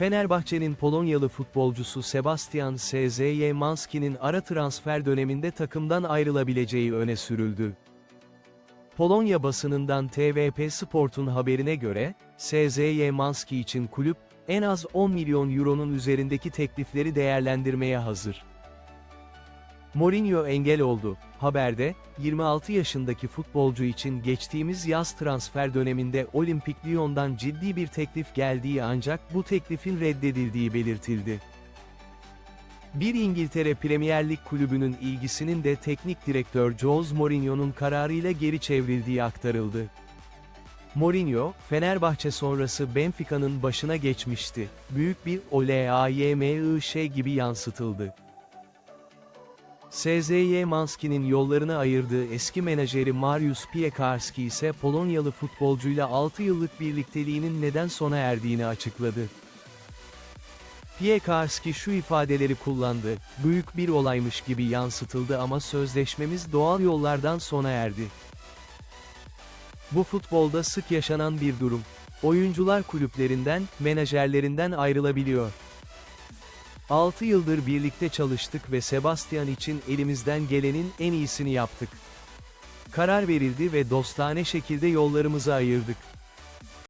Fenerbahçe'nin Polonyalı futbolcusu Sebastian Szymanski'nin ara transfer döneminde takımdan ayrılabileceği öne sürüldü. Polonya basınından TVP Sport'un haberine göre, Szymanski için kulüp, en az 10 milyon euronun üzerindeki teklifleri değerlendirmeye hazır. Mourinho engel oldu. Haberde, 26 yaşındaki futbolcu için geçtiğimiz yaz transfer döneminde Olimpik Lyon'dan ciddi bir teklif geldiği ancak bu teklifin reddedildiği belirtildi. Bir İngiltere Premier Lig kulübünün ilgisinin de teknik direktör Jose Mourinho'nun kararıyla geri çevrildiği aktarıldı. Mourinho, Fenerbahçe sonrası Benfica'nın başına geçmişti. Büyük bir OLAYMIŞ gibi yansıtıldı. SZY Manski'nin yollarını ayırdığı eski menajeri Mariusz Piekarski ise Polonyalı futbolcuyla 6 yıllık birlikteliğinin neden sona erdiğini açıkladı. Piekarski şu ifadeleri kullandı, büyük bir olaymış gibi yansıtıldı ama sözleşmemiz doğal yollardan sona erdi. Bu futbolda sık yaşanan bir durum. Oyuncular kulüplerinden, menajerlerinden ayrılabiliyor. 6 yıldır birlikte çalıştık ve Sebastian için elimizden gelenin en iyisini yaptık. Karar verildi ve dostane şekilde yollarımızı ayırdık.